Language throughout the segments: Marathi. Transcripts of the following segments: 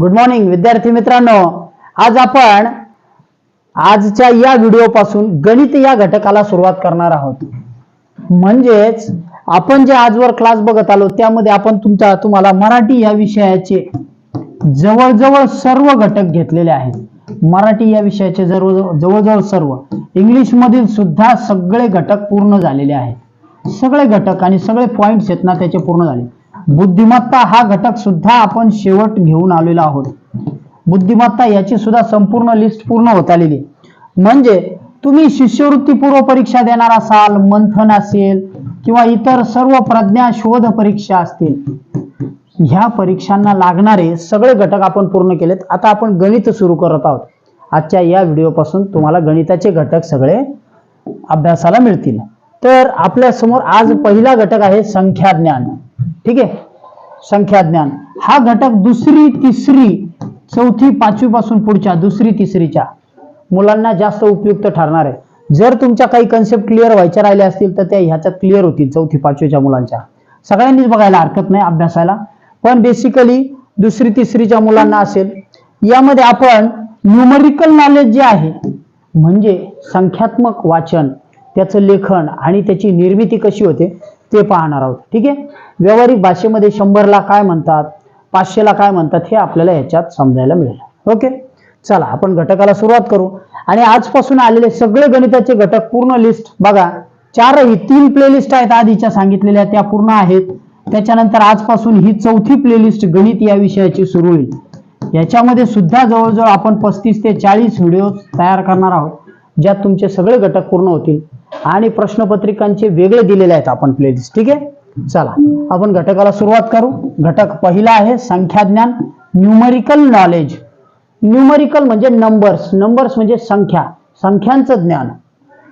गुड मॉर्निंग विद्यार्थी मित्रांनो. आज आपण आजच्या या व्हिडिओपासून गणित या घटकाला सुरुवात करणार आहोत. म्हणजेच आपण जे आजवर क्लास बघत आलो त्यामध्ये आपण तुमच्या तुम्हाला मराठी या विषयाचे जवळजवळ सर्व घटक घेतलेले आहेत. मराठी या विषयाचे जवळजवळ सर्व. इंग्लिश मधील सुद्धा सगळे घटक पूर्ण झालेले आहेत. सगळे घटक आणि सगळे पॉइंट्स आहेत ना त्याचे पूर्ण झाले. बुद्धिमत्ता हा घटक सुद्धा आपण शेवट घेऊन आलेलो आहोत. बुद्धिमत्ता याची सुद्धा संपूर्ण लिस्ट पूर्ण होत आलेली म्हणजे तुम्ही शिष्यवृत्ती पूर्व परीक्षा देणार असाल मंथन असेल किंवा इतर सर्व प्रज्ञा शोध परीक्षा असतील ह्या परीक्षांना लागणारे सगळे घटक आपण पूर्ण केलेत. आता आपण गणित सुरू करत आहोत. आजच्या या व्हिडिओपासून तुम्हाला गणिताचे घटक सगळे अभ्यासाला मिळतील. तर आपल्यासमोर आज पहिला घटक आहे संख्या ज्ञान ठीक आहे? संख्या ज्ञान. हा घटक दुसरी तिसरी चौथी पाचवी पासून पुढच्या दुसरी तिसरीच्या. मुलांना जास्त उपयुक्त ठरणार आहे. जर तुमच्या काही कन्सेप्ट क्लिअर व्हायच्या राहिल्या असतील तर त्या ह्याच्यात क्लिअर होतील चौथी पाचवीच्या मुलांच्या. सगळ्यांनीच बघायला हरकत नाही अभ्यासाला पण बेसिकली दुसरी तिसरीच्या मुलांना असेल यामध्ये आपण न्यूमरिकल नॉलेज जे आहे म्हणजे संख्यात्मक वाचन त्याचं लेखन आणि त्याची निर्मिती कशी होते ते पाहणार आहोत. ठीक आहे? व्यावहारिक भाषेमध्ये शंभरला काय म्हणतात? पाचशेला काय म्हणतात? हे आपल्याला ह्याच्यात समजायला मिळेल. ओके? चला आपण घटकाला सुरुवात करू. आणि आजपासून आलेले सगळे गणिताचे घटक पूर्ण लिस्ट बघा चारही तीन प्लेलिस्ट आहेत आधीच्या सांगितलेल्या त्या पूर्ण आहेत. त्याच्यानंतर आजपासून ही चौथी प्लेलिस्ट गणित या विषयाची सुरू होईल. याच्यामध्ये सुद्धा जवळजवळ आपण पस्तीस ते चाळीस व्हिडिओ तयार करणार आहोत. ज्यात तुमचे सगळे घटक पूर्ण होतील. आणि प्रश्नपत्रिकांचे वेगळे दिलेले आहेत आपण प्लेलिस्ट ठीक आहे? चला आपण घटकाला सुरुवात करू. घटक पहिला आहे संख्याज्ञान न्यूमरिकल नॉलेज न्यूमरिकल म्हणजे नंबर्स नंबर्स म्हणजे संख्या. संख्यांचं ज्ञान.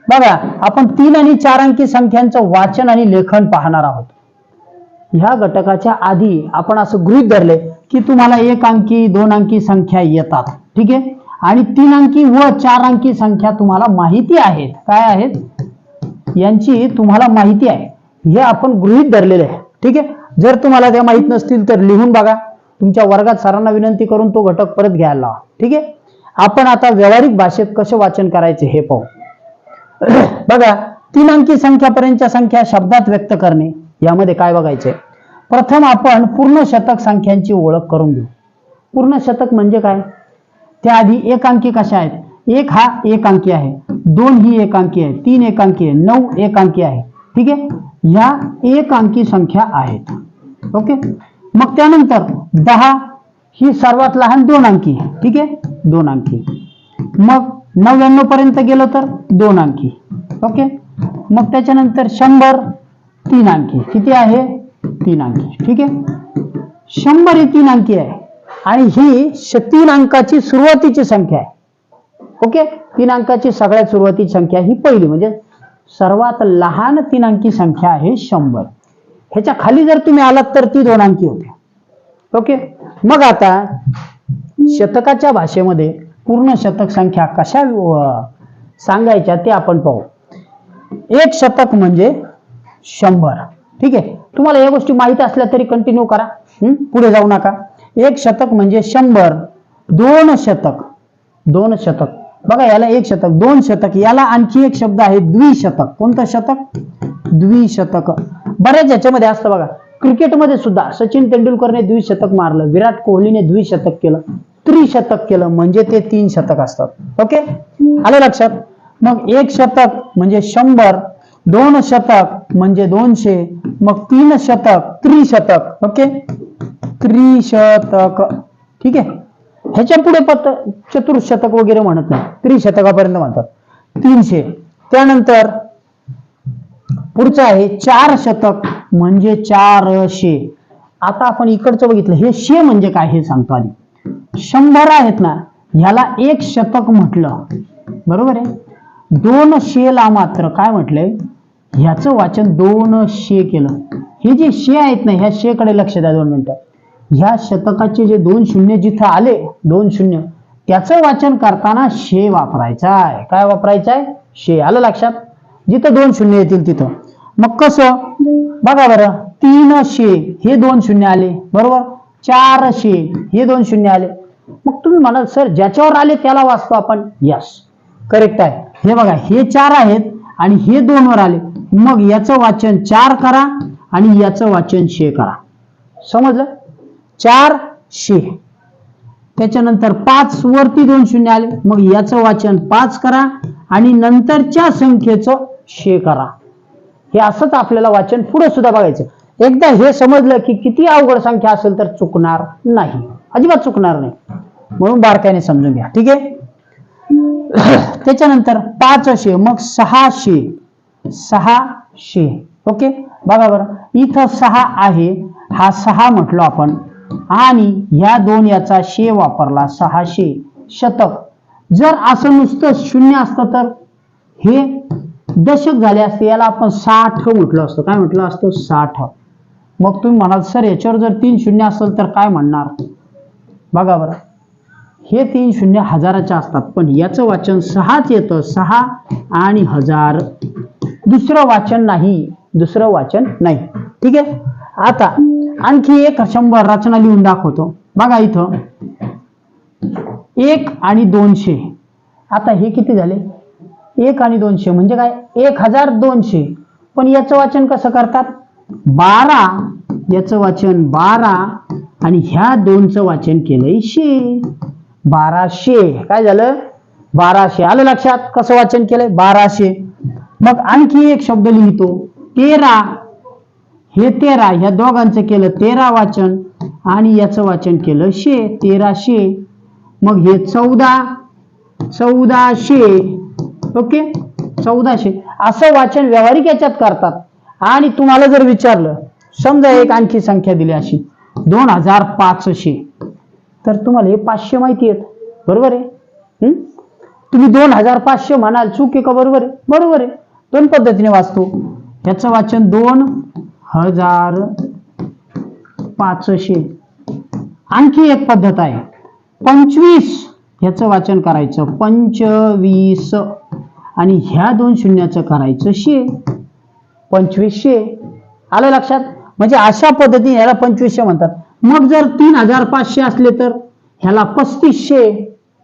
बघा आपण तीन आणि चार अंकी संख्यांचं वाचन आणि लेखन पाहणार आहोत. ह्या घटकाच्या आधी आपण असं गृहीत धरले की तुम्हाला एक अंकी दोन अंकी संख्या येतात. ठीक आहे? आणि तीन अंकी व चार अंकी संख्या तुम्हाला माहिती आहेत. काय आहेत? यांची तुम्हाला माहिती आहे. हे आपण गृहीत धरलेले आहे. ठीक आहे? जर तुम्हाला त्या माहीत नसतील तर लिहून बघा. तुमच्या वर्गात सरांना विनंती करून तो घटक परत घ्यायला लावा. ठीक आहे? आपण आता व्यावहारिक भाषेत कसं वाचन करायचे हे पाहू. बघा तीन अंकी संख्यापर्यंतच्या संख्या शब्दात व्यक्त करणे यामध्ये काय बघायचे? प्रथम आपण पूर्ण शतक संख्यांची ओळख करून घेऊ. पूर्ण शतक म्हणजे काय? त्याआधी एक अंकी कशा आहेत? एक हा एक अंकी आहे. दोन ही एक अंकी आहे. तीन एक अंकी आहे. नऊ एक अंकी आहे. ठीक आहे? ह्या एक अंकी संख्या आहेत. ओके? मग त्यानंतर दहा ही सर्वात लहान दोन अंकी. आहे ठीक आहे? दोन अंकी. मग नव्याण्णव पर्यंत गेलो तर दोन अंकी. ओके? मग त्याच्यानंतर शंभर तीन अंकी. किती आहे? तीन अंकी. ठीक आहे? शंभर ही तीन अंकी आहे. आणि ही तीन अंकाची सुरुवातीची संख्या आहे. ओके? तीन अंकाची सगळ्यात सुरुवातीची संख्या ही पहिली म्हणजे सर्वात लहान तीन अंकी संख्या आहे शंभर. ह्याच्या खाली जर तुम्ही आलात तर ती दोन अंकी होते ओके? मग आता शतकाच्या भाषेमध्ये पूर्ण शतक संख्या कशा सांगायच्या ते आपण पाहू. एक शतक म्हणजे शंभर. ठीक आहे? तुम्हाला या गोष्टी माहीत असल्या तरी कंटिन्यू करा. पुढे जाऊ नका. एक शतक म्हणजे शंभर दोन शतक दोन शतक. बघा याला एक शतक दोन शतक याला आणखी एक शब्द आहे द्विशतक. कोणतं शतक? द्विशतक. बऱ्याच याच्यामध्ये असतं बघा क्रिकेटमध्ये सुद्धा सचिन तेंडुलकरने द्विशतक मारलं विराट कोहलीने द्विशतक केलं त्रिशतक केलं म्हणजे ते तीन शतक असतात. ओके? आलं लक्षात? मग एक शतक म्हणजे शंभर दोन शतक म्हणजे दोनशे मग तीन शतक त्रिशतक. ओके? त्रिशतक. ठीक आहे? ह्याच्या पुढे पत चतुर्शतक वगैरे म्हणत नाही. त्रिशतकापर्यंत म्हणतात. तीनशे. त्यानंतर पुढचं आहे चार शतक म्हणजे चारशे. आता आपण इकडचं बघितलं. हे शे म्हणजे काय हे सांगतो आधी. शंभर आहेत ना ह्याला एक शतक म्हटलं. बरोबर आहे? दोन शेला मात्र काय म्हटलंय? ह्याचं वाचन दोन शे केलं. हे जे शे आहेत ना ह्या शेकडे लक्ष द्या दोन मिनिटं. ह्या शतकाचे जे दोन शून्य जिथं आले दोन शून्य त्याचं वाचन करताना शे वापरायचा आहे काय वापरायचं आहे शे. आलं लक्षात? जिथं दोन शून्य येतील तिथं. मग कसं? बघा बरं. तीन शे हे दोन शून्य आले. बरोबर? चार शे हे दोन शून्य आले. मग तुम्ही म्हणाल सर ज्याच्यावर आले त्याला वाचतो आपण. यस करेक्ट आहे. हे बघा हे चार आहेत आणि हे दोन वर आले. मग याचं वाचन चार करा आणि याचं वाचन शे करा. समजलं? चार शे. त्याच्यानंतर पाच वरती दोन शून्य आले. मग याचं वाचन पाच करा आणि नंतरच्या संख्येचं शे करा. हे असंच आपल्याला वाचन पुढे सुद्धा बघायचं. एकदा हे समजलं की किती अवघड संख्या असेल तर चुकणार नाही. अजिबात चुकणार नाही. म्हणून बारकाईने समजून घ्या. ठीक आहे? त्याच्यानंतर पाचशे मग सहाशे सहाशे ओके? बघा बरं. इथं सहा आहे. हा सहा म्हटलो आपण. आणि ह्या दोन याचा शे वापरला सहाशे शतक. जर असं नुसतं शून्य असतं तर? हे दशक झाले असते याला आपण साठ म्हटलं असतं. काय म्हटलं असतं? साठ. मग तुम्ही म्हणाल सर याच्यावर जर तीन शून्य असेल तर काय म्हणणार? बघा बरं. हे तीन शून्य हजाराचे असतात पण याचं वाचन सहाच येतं. सहा आणि हजार. दुसरं वाचन नाही. दुसरं वाचन नाही. ठीक आहे? आता आणखी एक शंभर रचना लिहून दाखवतो. बघा इथं. एक आणि दोनशे. आता हे किती झाले? एक आणि दोनशे. म्हणजे काय? एक हजार दोनशे. पण याचं वाचन कसं करतात? बारा. याचं वाचन बारा आणि ह्या दोनचं वाचन केलंय शे. बाराशे. काय झालं? बाराशे. आलं लक्षात? कसं वाचन केलंय? बाराशे. मग आणखी एक शब्द लिहितो. तेरा. हे तेरा ह्या दोघांचं केलं तेरा वाचन आणि याचं वाचन केलं शे तेराशे मग हे चौदा चौदाशे ओके? चौदाशे असं वाचन व्यावहारिक याच्यात करतात. आणि तुम्हाला जर विचारलं समजा एक आणखी संख्या दिली अशी. दोन हजार पाचशे. तर तुम्हाला हे पाचशे माहिती आहेत. बरोबर आहे? तुम्ही दोन हजार पाचशे म्हणाल चूक आहे का? बरोबर आहे. बरोबर आहे. दोन पद्धतीने वाचतो. याचं वाचन दोन हजार पाचशे. आणखी एक पद्धत आहे. पंचवीस ह्याचं वाचन करायचं. पंचवीस. आणि ह्या दोन शून्याचं करायचं शे. पंचवीसशे. आलं लक्षात? म्हणजे अशा पद्धतीने ह्याला पंचवीसशे म्हणतात. मग जर तीन हजार पाचशे असले तर ह्याला पस्तीसशे.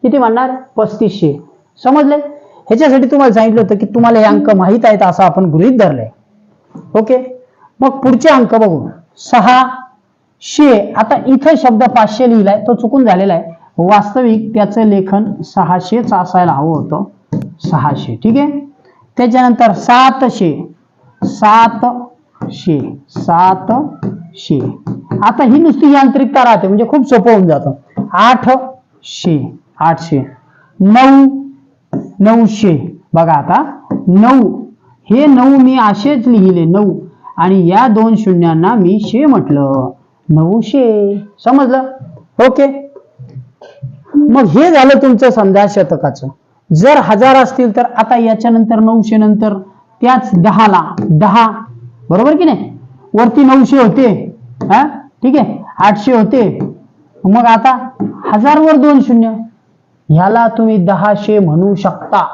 किती म्हणणार? पस्तीसशे. समजले ह्याच्यासाठी तुम्हाला सांगितलं होतं की तुम्हाला हे अंक माहीत आहेत असं आपण गृहीत धरलंय. ओके? मग पुढचे अंक बघू. सहा शे. आता इथं शब्द पाचशे लिहिलाय. तो चुकून झालेला आहे. वास्तविक त्याचं लेखन सहाशेच असायला हवं होतं. सहाशे. ठीक आहे? त्याच्यानंतर सातशे सातशे सातशे आता ही नुसती यांत्रिकता राहते. म्हणजे खूप सोपं होऊन जातं. आठशे आठशे नऊ. नऊशे बघा आता. नऊ. हे नऊ मी असेच लिहिले. नऊ. आणि या दोन शून्यांना मी शे म्हटलं. नऊशे समजलं? ओके. मग हे झालं तुमचं समजा शतकाचं. जर हजार असतील तर आता याच्या नंतर नऊशे नंतर त्याच दहाला दहा. बरोबर की नाही? वरती नऊशे होते. हा? ठीक आहे? आठशे होते. मग आता हजार वर दोन शून्य. ह्याला तुम्ही दहाशे म्हणू शकता.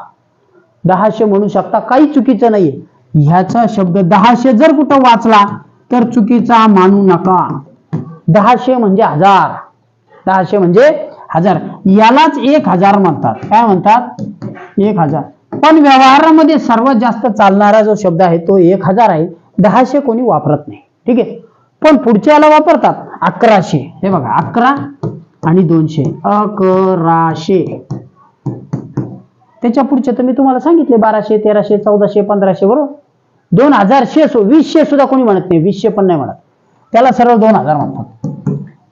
दहाशे म्हणू शकता. काही चुकीचं नाहीये. ह्याचा शब्द दहाशे जर कुठं वाचला तर चुकीचा मानू नका. दहाशे म्हणजे हजार. दहाशे म्हणजे हजार. यालाच एक हजार म्हणतात. काय म्हणतात? एक हजार. पण व्यवहारामध्ये सर्वात जास्त चालणारा जो शब्द आहे तो एक हजार आहे. दहाशे कोणी वापरत नाही. ठीक आहे? पण पुढच्याला वापरतात अकराशे. हे बघा अकरा आणि दोनशे. अकराशे. त्याच्या पुढचे तर मी तुम्हाला सांगितले बाराशे तेराशे चौदाशे पंधराशे बरोबर? दोन हजार शे वीसशे सुद्धा कोणी म्हणत नाही. वीसशे पण नाही म्हणत. त्याला सरळ दोन हजार म्हणतात.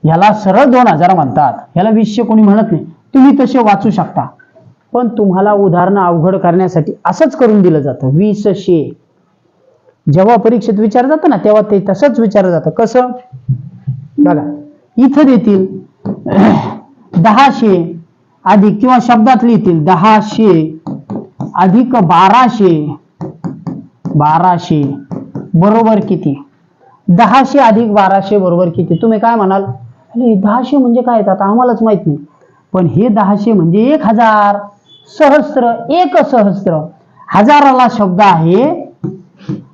ह्याला सरळ दोन हजार म्हणतात. ह्याला वीसशे कोणी म्हणत नाही. तुम्ही तसे वाचू शकता. पण तुम्हाला उदाहरणं अवघड करण्यासाठी असंच करून दिलं जातं. वीसशे. जेव्हा परीक्षेत विचारलं जातं ना तेव्हा ते तसंच विचारलं जातं. कसं? बघा इथं देतील दहाशे अधिक किंवा शब्दात लिहितील दहाशे अधिक बाराशे. बाराशे बरोबर किती? दहाशे अधिक बाराशे बरोबर किती? तुम्ही काय म्हणाल? अरे दहाशे म्हणजे काय? येतात आम्हालाच माहीत नाही. पण हे दहाशे म्हणजे एक हजार सहस्त्र एक सहस्त्र हजाराला शब्द आहे.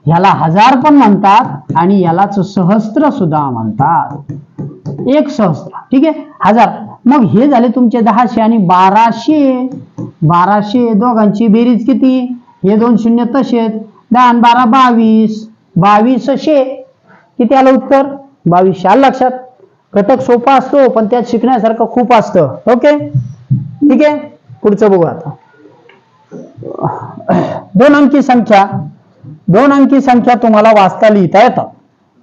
ह्याला हजार पण म्हणतात आणि यालाच सहस्त्र सुद्धा म्हणतात. एक सहस्त्र ठीक आहे? हजार. मग हे झाले तुमचे दहाशे आणि बाराशे. बाराशे दोघांची बेरीज किती? हे दोन शून्य तसेच दहा बारा बावीस. बावीसशे किती आलं उत्तर? बावीसशे आलं लक्षात? घटक सोपा असतो पण त्यात शिकण्यासारखं खूप असतं. ओके? ठीक आहे? पुढचं बघू आता. दोन अंकी संख्या. दोन अंकी संख्या तुम्हाला वाचता लिहिता येतात.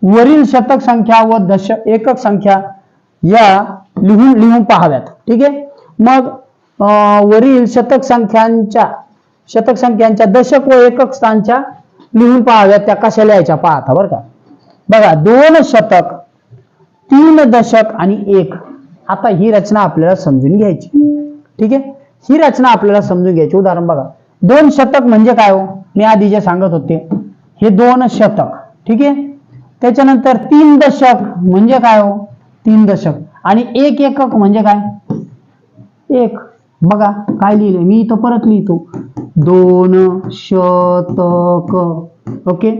वरील शतक संख्या व दश एकक संख्या या लिहून लिहून पाहाव्यात. ठीक आहे? मग अं, वरील शतक संख्यांच्या शतक संख्यांच्या दशक व एकक स्थानच्या लिहून पाहाव्यात त्या कशा लिहायच्या? पाहता बरं का. बघा दोन शतक तीन दशक आणि एक. आता ही रचना आपल्याला समजून घ्यायची. ठीक आहे? ही रचना आपल्याला समजून घ्यायची. उदाहरण बघा. दोन शतक म्हणजे काय हो? मी आधी जे सांगत होते हे दोन शतक. ठीक आहे? त्याच्यानंतर तीन दशक म्हणजे काय हो? तीन दशक. आणि एक एकक म्हणजे काय? एक. बघा काय लिहिलंय? मी इथं परत लिहितो. दोन शतक. ओके?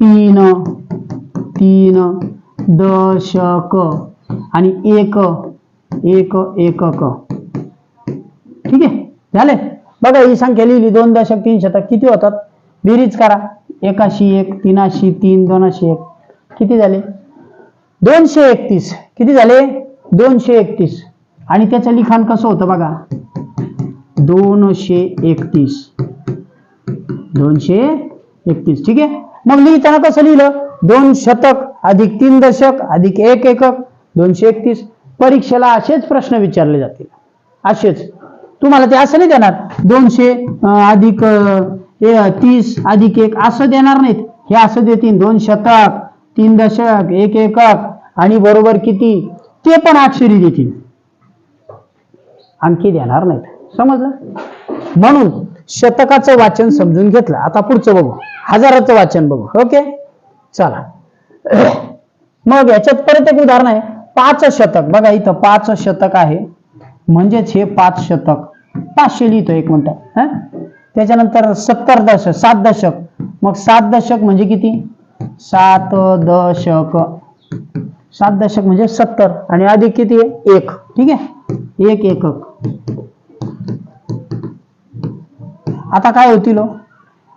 तीन तीन दशक. आणि एक एक एकक. ठीक आहे? झाले? बघा ही संख्या लिहिली. दोन दशक तीन शतक. किती होतात? बेरीज करा. एकाशी एक तीनाशी तीन दोनशे एक. किती झाले? दोनशे एकतीस. किती झाले? दोनशे एकतीस. आणि त्याचं लिखाण कसं होतं बघा? दोनशे एकतीस. दोनशे एकतीस. ठीक आहे? मग लिहिताना कसं लिहिलं? दोन शतक अधिक तीन दशक अधिक एक एकक. दोनशे एकतीस. परीक्षेला असेच प्रश्न विचारले जातील. असेच. तुम्हाला ते असं नाही देणार. दोनशे अधिक तीस अधिक एक असं देणार नाहीत. हे असं देतील. दोन शतक तीन दशक एक एकक आणि बरोबर किती? ते पण अक्षरी देतील. आणखी देणार नाहीत. समजलं? म्हणून शतकाचं वाचन समजून घेतलं. आता पुढचं बघू. हजाराचं वाचन बघू. ओके? चला. मग याच्यात परत एक उदाहरण आहे. पाच शतक. बघा इथं पाच शतक आहे. म्हणजेच हे पाच शतक. पाचशे लिहितो एक मिनिट. हा? त्याच्यानंतर सत्तर दशक सात दशक. मग सात दशक म्हणजे किती? सात दशक. सात दशक म्हणजे सत्तर. आणि अधिक किती? आहे एक. ठीक आहे? एक एकक आता काय होतील हो?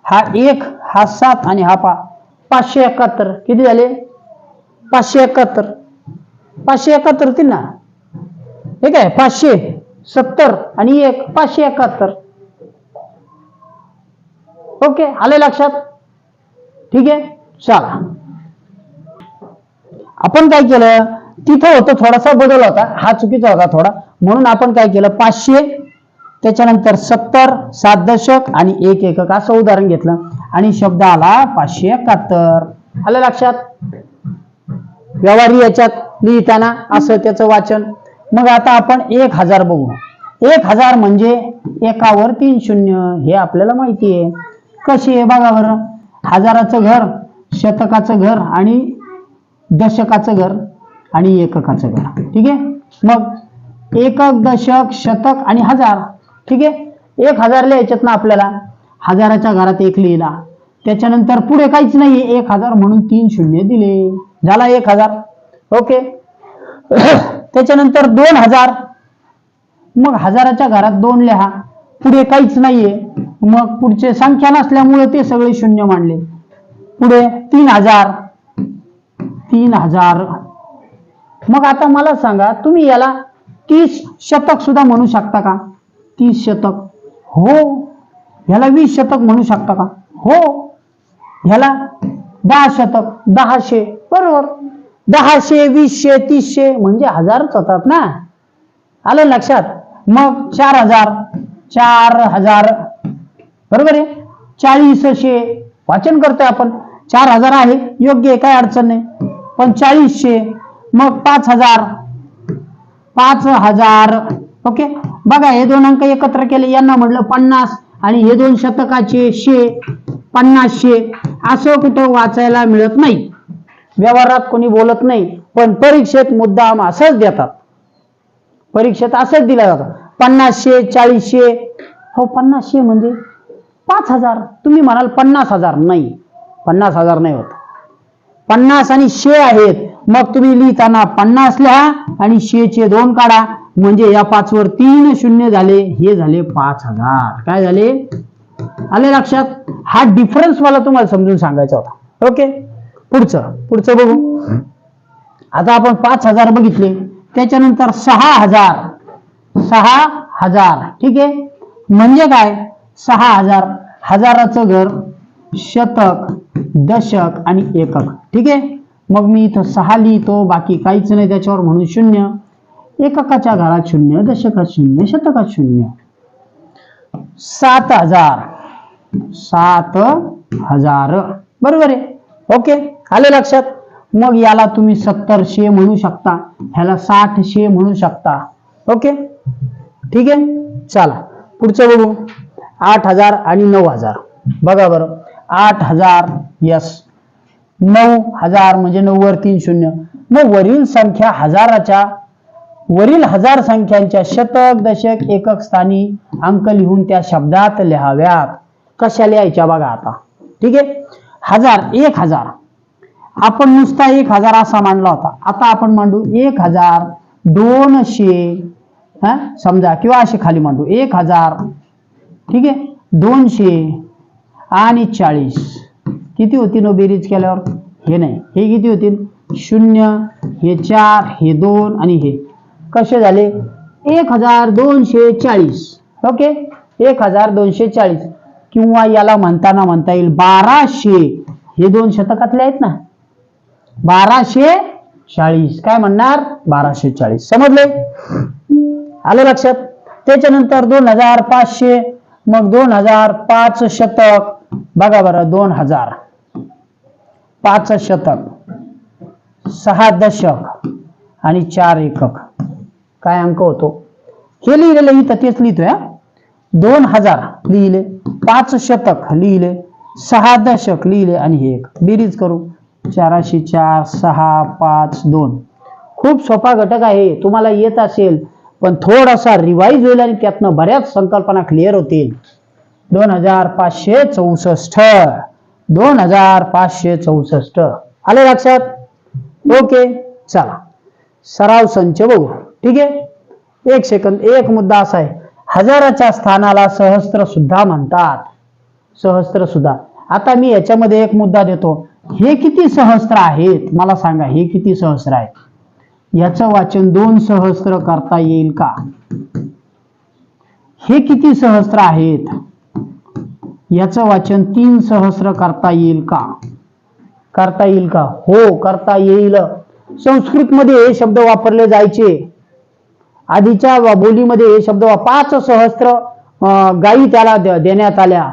हा? एक हा सात आणि हा पा पाचशे एकाहत्तर. किती झाले? पाचशे एकाहत्तर. पाचशे एकाहत्तर होतील ना? ठीक आहे पाचशे सत्तर आणि एक पाचशे एकाहत्तर. ओके आले लक्षात? ठीक आहे? चला. आपण काय केलं? तिथं होतं थोडासा बदल होता. हा चुकीचा होता थोडा. म्हणून आपण काय केलं? पाचशे त्याच्यानंतर सत्तर सात दशक आणि एक एकक. असं उदाहरण घेतलं. आणि शब्द आला पाचशे एकाहत्तर. आलं लक्षात? व्यवहारी याच्यात लिहिताना असं त्याचं वाचन. मग आता आपण एक हजार बघू. एक हजार म्हणजे एकावर तीन शून्य. हे आपल्याला माहिती आहे. कशी आहे बघा बरं. हजाराचं घर शतकाचं घर आणि दशकाचं घर आणि एककाचं घर. ठीक आहे? मग एकक दशक शतक आणि हजार. ठीक आहे? एक हजार लिहायच्यात ना आपल्याला हजाराच्या घरात एक लिहिला. त्याच्यानंतर पुढे काहीच नाही. एक हजार म्हणून तीन शून्य दिले. झाला एक हजार. ओके? त्याच्यानंतर दोन हजार. मग हजाराच्या घरात दोन लिहा. पुढे काहीच नाहीये. मग पुढचे संख्या नसल्यामुळे ते सगळे शून्य मांडले. पुढे तीन हजार. तीन हजार. मग आता मला सांगा तुम्ही याला तीस शतक सुद्धा म्हणू शकता का? तीस शतक. हो. ह्याला वीस शतक म्हणू शकता का? हो. ह्याला दहा शतक दहाशे बरोबर. दहाशे वीसशे तीसशे म्हणजे हजारच होतात ना? आलं लक्षात? मग चार हजार चार हजार. बरोबर आहे? चाळीसशे. वाचन करतोय आपण. चार हजार आहे. योग्य आहे काय अडचण नाही. पण चाळीसशे. मग पाच हजार. पाच हजार. ओके? बघा हे दोन अंक एकत्र केले यांना म्हटलं पन्नास. आणि हे दोन शतकाचे शे पन्नासशे असं कुठं वाचायला मिळत नाही. व्यवहारात कोणी बोलत नाही पण परीक्षेत मुद्दाम असंच देतात. परीक्षेत असंच दिलं जातं. पन्नासशे चाळीसशे हो पन्नासशे म्हणजे पाच हजार. तुम्ही म्हणाल पन्नास हजार. नाही पन्नास हजार नाही होत. पन्नास आणि शे आहेत. मग तुम्ही लिहिताना पन्नास लिहा आणि शेचे दोन काढा. म्हणजे या पाचवर तीन शून्य झाले हे झाले पाच हजार. काय झाले? आले लक्षात? हा डिफरन्स मला तुम्हाला समजून सांगायचा होता. ओके पुढचं. पुढचं बघू. आता आपण पाच हजार बघितले. त्याच्यानंतर सहा हजार. सहा हजार. ठीक आहे? म्हणजे काय? सहा हजार. हजाराचं घर शतक दशक आणि एकक. ठीक आहे? मग मी इथं सहा लिहितो. बाकी काहीच नाही त्याच्यावर म्हणून शून्य. एककाच्या घरात शून्य दशकात शून्य शतकात शून्य. सात हजार. सात हजार. बरोबर आहे. ओके आले लक्षात? मग याला तुम्ही सत्तरशे म्हणू शकता. ह्याला साठशे म्हणू शकता. ओके? ठीक आहे? चला पुढचं बघू. आठ हजार आणि नऊ हजार. बघा बरं. आठ हजार यस नऊ हजार म्हणजे नऊवर तीन शून्य. मग वरील संख्या हजाराच्या वरील हजार संख्यांच्या शतक दशक एकक स्थानी अंक लिहून त्या शब्दात लिहाव्यात. कशा लिहायच्या बघा आता. ठीक आहे? हजार एक हजार. आपण नुसता एक हजार असा मांडला होता. आता आपण मांडू एक हजार दोनशे हा? समजा किंवा असे खाली मांडू. एक हजार ठीक आहे? दोनशे आणि चाळीस. किती होतील बेरीज केल्यावर? हे नाही. हे किती होतील? शून्य हे चार हे दोन आणि हे. कसे झाले? एक हजार दोनशे चाळीस. ओके? एक हजार दोनशे चाळीस. किंवा याला म्हणताना म्हणता येईल बाराशे. हे दोन शतकातले आहेत ना. बाराशे चाळीस. काय म्हणणार? बाराशे चाळीस. समजले? आलं लक्षात? त्याच्यानंतर दोन हजार पाचशे. मग दोन हजार पाच शतक. बघा बरं दोन हजार. पाच शतक. सहा दशक. आणि चार एकक. काय अंक होतो? हे लिहिलेलं इथं तेच लिहितोय दोन हजार लिहिले पाच शतक लिहिले सहा दशक लिहिले आणि हे एक. बेरीज करू. चाराशे चार सहा पाच दोन. खूप सोपा घटक आहे. तुम्हाला येत असेल पण थोडासा रिवाईज होईल आणि त्यातनं बऱ्याच संकल्पना क्लिअर होतील. दोन हजार पाचशे चौसष्ट. दोन हजार पाचशे चौसष्ट. आले लक्षात? ओके चला. सराव संच बघू. ठीक आहे? एक सेकंद एक मुद्दा असा आहे. हजाराच्या स्थानाला सहस्त्र सुद्धा म्हणतात. सहस्त्र सुद्धा. आता मी याच्यामध्ये एक मुद्दा देतो. हे किती सहस्त्र आहेत? मला सांगा हे किती सहस्त्र आहेत? याचं वाचन दोन सहस्त्र करता येईल का? हे किती सहस्त्र आहेत? याचं वाचन तीन सहस्त्र करता येईल का? करता येईल का? हो करता येईल. संस्कृतमध्ये हे शब्द वापरले जायचे. आधीच्या बोलीमध्ये हे शब्द पाच सहस्त्र गाई गायी त्याला देण्यात आल्या.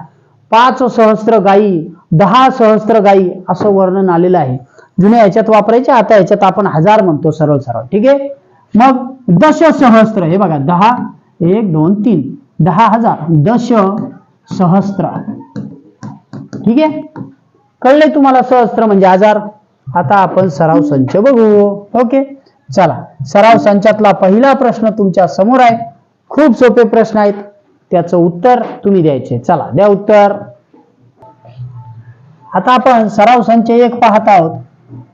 पाच सहस्त्र गायी दहा सहस्त्र गायी असं वर्णन आलेलं आहे. जुन्या याच्यात वापरायचे आता याच्यात आपण हजार म्हणतो सरळ सरळ. ठीक आहे? मग दश सहस्त्र हे बघा दहा एक दोन तीन. दहा हजार दश सहस्त्र ठीक आहे? कळले तुम्हाला सहस्त्र म्हणजे हजार आता आपण सराव संच बघू. ओके? चला सराव संचातला पहिला प्रश्न तुमच्यासमोर आहे. खूप सोपे प्रश्न आहेत. त्याचं उत्तर तुम्ही द्यायचे. चला द्या उत्तर. आता आपण सराव संच एक पाहत आहोत.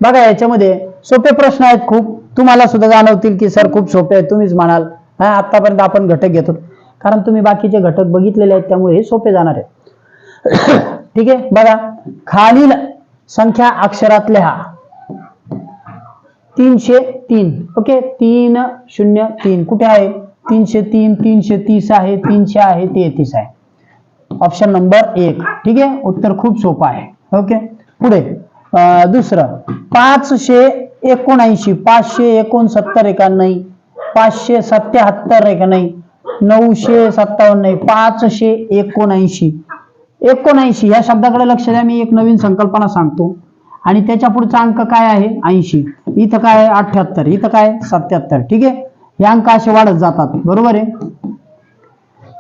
बघा याच्यामध्ये सोपे प्रश्न आहेत खूप. तुम्हाला सुद्धा जाणवतील की सर खूप सोपे आहेत तुम्हीच म्हणाल. हा आतापर्यंत आपण घटक घेतो. कारण तुम्ही बाकीचे घटक बघितलेले आहेत त्यामुळे हे सोपे जाणार आहेत. ठीक आहे बघा. खालील संख्या अक्षरात लिहा तीनशे तीन. ओके तीन शून्य तीन. कुठे आहे? तीनशे तीन तीनशे तीस आहे तीनशे आहे तेहतीस आहे. ऑप्शन नंबर एक. ठीक आहे? उत्तर खूप सोपं आहे. ओके पुढे. दुसरं. पाचशे एकोणऐंशी पाचशे एकोणसत्तर एका नाही? पाचशे सत्याहत्तर एका नाही? नऊशे सत्तावन्न नाही. पाचशे एकोणऐंशी. एकोणऐंशी. या शब्दाकडे लक्ष द्या. मी एक नवीन संकल्पना सांगतो. आणि त्याच्या पुढचा अंक काय आहे? ऐंशी. इथं काय आहे? अठ्याहत्तर. इथं काय सत्याहत्तर. ठीक आहे? हे अंक असे वाढत जातात. बरोबर आहे?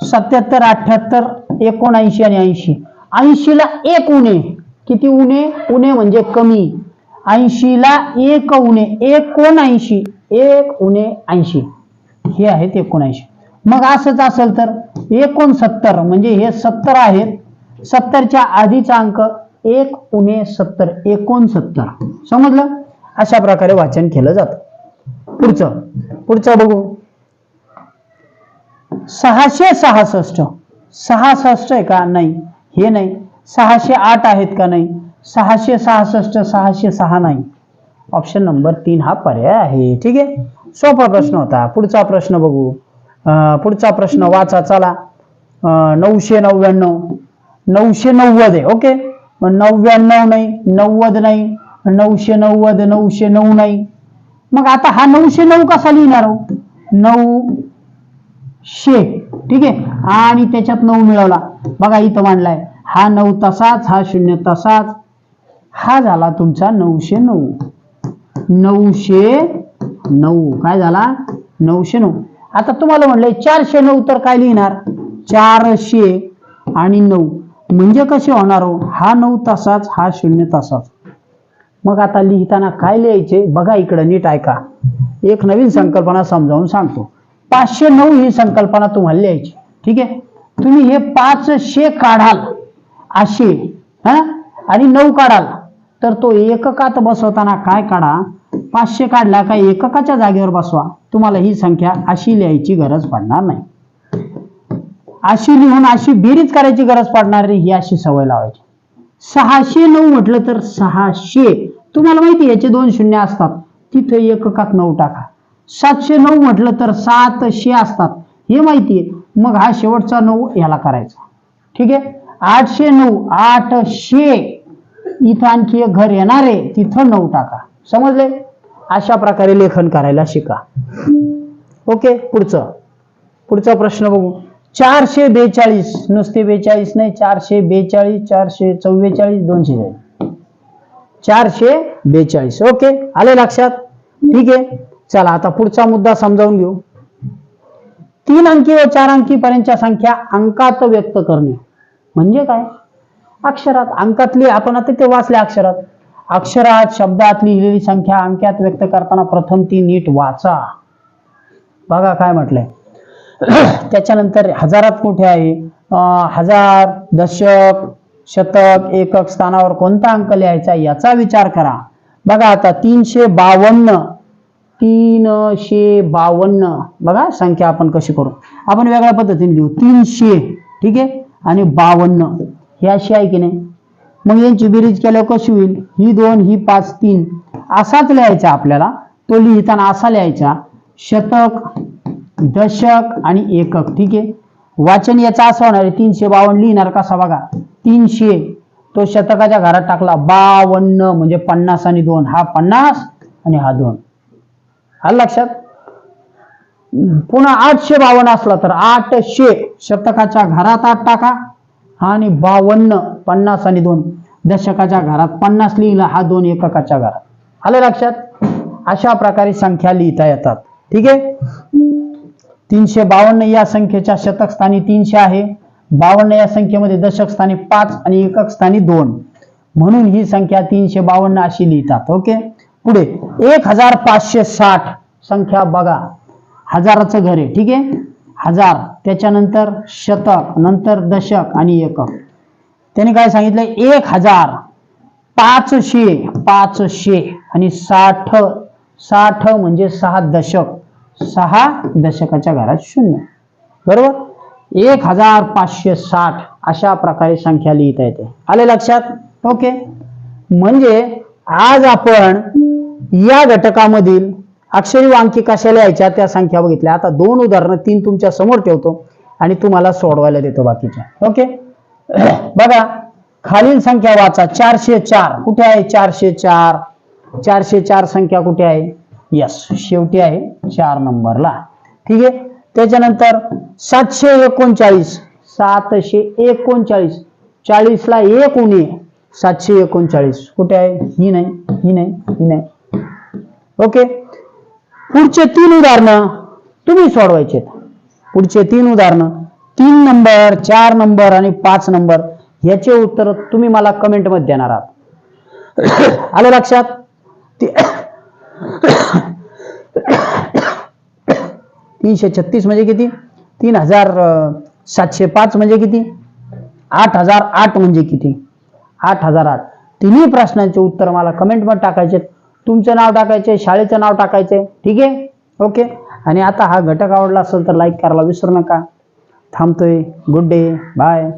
सत्याहत्तर अठ्याहत्तर एकोणऐंशी आणि ऐंशी. ऐंशीला एक उणे किती उणे उणे म्हणजे कमी. ऐंशीला एक उणे एकोणऐंशी. एक उणे ऐंशी. हे आहेत एकोणऐंशी. मग असंच असेल तर एकोणसत्तर म्हणजे हे सत्तर आहेत. सत्तरच्या आधीचा अंक एक उणे सत्तर एकोणसत्तर. समजलं? अशा प्रकारे वाचन केलं जातं. पुढचं. पुढचं बघू. सहाशे सहासष्ट. सहासष्ट आहे का? नाही. हे नाही. सहाशे आठ आहेत का? नाही. सहाशे सहासष्ट सहाशे सहा नाही. ऑप्शन नंबर तीन हा पर्याय आहे. ठीक आहे? सोपा प्रश्न होता. पुढचा प्रश्न बघू. अं, पुढचा प्रश्न वाचा. चला. नऊशे नव्याण्णव. नऊशे नव्वद आहे. ओके? मग नव्याण्णव नाही नव्वद नाही नऊशे नव्वद नऊशे नऊ नाही. मग आता हा नऊशे नऊ कसा लिहिणार हो? नऊ शे ठीक आहे? आणि त्याच्यात नऊ मिळवला. बघा इथं मांडलाय. हा नऊ तसाच हा शून्य तसाच. हा झाला तुमचा नऊशे नऊ. नऊशे नऊ. काय झाला? नऊशे नऊ. आता तुम्हाला म्हणलंय चारशे नऊ तर काय लिहिणार? चारशे आणि नऊ. म्हणजे कसे होणार हो? हा नऊ तासाच हा शून्य तासाच मग आता लिहिताना काय लिहायचे? बघा इकडं नीट ऐका. एक नवीन संकल्पना समजावून सांगतो. पाचशे नऊ ही संकल्पना तुम्हाला लिहायची. ठीक आहे? तुम्ही हे पाचशे काढाल. असे. हा? आणि नऊ काढाल. तर तो एककात बसवताना काय काढा? पाचशे काढला का एककाच्या जागेवर बसवा. तुम्हाला ही संख्या अशी लिहायची गरज पडणार नाही. अशी लिहून अशी बेरीज करायची गरज पडणार नाही ही अशी सवय लावायची. सहाशे नऊ म्हटलं तर सहाशे. तुम्हाला माहिती याचे दोन शून्य असतात. तिथे एककात नऊ टाका. सातशे नऊ म्हटलं तर सातशे असतात. हे माहिती आहे. मग हा शेवटचा नऊ याला करायचा. ठीक आहे? आठशे नऊ आठशे. इथं आणखी एक घर येणार आहे. तिथं नऊ टाका. समजले? अशा प्रकारे लेखन करायला शिका. ओके? पुढचं. पुढचा प्रश्न बघू. चारशे बेचाळीस नुसते बेचाळीस नाही चारशे बेचाळीस चारशे चव्वेचाळीस दोनशे चारशे बेचाळीस. ओके आले लक्षात? ठीक आहे. चला आता पुढचा मुद्दा समजावून घेऊ. तीन अंकी व चार अंकी पर्यंतच्या संख्या अंकात व्यक्त करणे. म्हणजे काय? अक्षरात. अंकातली आपण आता ते वाचले अक्षरात. अक्षरात शब्दात लिहिलेली संख्या अंक्यात व्यक्त करताना प्रथम ती नीट वाचा. बघा काय म्हटलंय. त्याच्यानंतर हजारात कुठे आहे. हजार दशक शतक एकक स्थानावर कोणता अंक लिहायचा याचा विचार करा. बघा आता तीनशे बावन्न तीनशे बावन्न. बघा संख्या आपण कशी करू. आपण वेगळ्या पद्धतीने लिहू. तीनशे ठीक आहे? आणि बावन्न. हे अशी आहे की नाही? मग यांची बेरीज केल्यावर कशी होईल? ही दोन ही पाच तीन. असाच लिहायचा आपल्याला. तो लिहिताना असा लिहायचा शतक दशक आणि एकक ठीक आहे? वाचन याचा असं होणार आहे तीनशे बावन्न लिहिणार कसा बघा? तीनशे. तो शतकाच्या घरात टाकला बावन्न म्हणजे पन्नास आणि दोन. हा पन्नास आणि हा दोन. हा लक्षात? पुन्हा आठशे बावन्न असला तर आठशे. शतकाच्या घरात आठ टाका. आणि बावन्न पन्नास आणि दोन. दशकाच्या घरात पन्नास लिहिलं हा दोन एककाच्या घरात. आलं लक्षात? अशा प्रकारे संख्या लिहिता येतात. ठीक आहे? तीनशे बावन्न या संख्येच्या शतक स्थानी तीनशे आहे. बावन्न या संख्येमध्ये दशक स्थानी पाच आणि एकक स्थानी दोन. म्हणून ही संख्या तीनशे बावन्न अशी लिहितात. ओके? पुढे एक हजार पाचशे साठ संख्या बघा. हजाराचं घर आहे. ठीक आहे? हजार. त्याच्यानंतर शतक नंतर दशक आणि एकक. त्याने काय सांगितलं एक हजार पाचशे पाचशे आणि साठ साठ म्हणजे सहा दशक. सहा दशकाच्या घरात शून्य. बरोबर? एक हजार पाचशे साठ अशा प्रकारे संख्या लिहिता येते. आले लक्षात? ओके. म्हणजे आज आपण या घटकामधील अक्षरी वांकी कशा लिहायच्या त्या संख्या बघितल्या. आता दोन उदाहरणं तीन तुमच्यासमोर ठेवतो आणि तुम्हाला सोडवायला देतो बाकीच्या. ओके? बघा. खालील संख्या वाचा. चारशे चार. कुठे आहे चारशे चार? चारशे चार संख्या कुठे आहे? यस शेवटी आहे चार नंबरला. ठीक आहे? त्याच्यानंतर सातशे एकोणचाळीस सातशे एकोणचाळीस चाळीसला एक उणे सातशे एकोणचाळीस. कुठे आहे? ही नाही ही नाही ही नाही. ओके? पुढचे तीन उदाहरणं तुम्ही सोडवायचे पुढचे तीन उदाहरणं. तीन नंबर चार नंबर आणि पाच नंबर याचे उत्तर तुम्ही मला कमेंटमध्ये देणार आहात. आलं लक्षात? ती- तीनशे छत्तीस म्हणजे किती? तीन हजार सातशे पाच म्हणजे किती? आठ हजार आठ म्हणजे किती? आठ हजार आठ. तिन्ही प्रश्नांचे उत्तर मला कमेंटमध्ये टाकायचे तुमचं नाव टाकायचे शाळेचं नाव टाकायचे ठीक आहे? ओके? आणि आता हा घटक आवडला असेल तर लाईक करायला विसरू नका. थांबतोय. Good day bye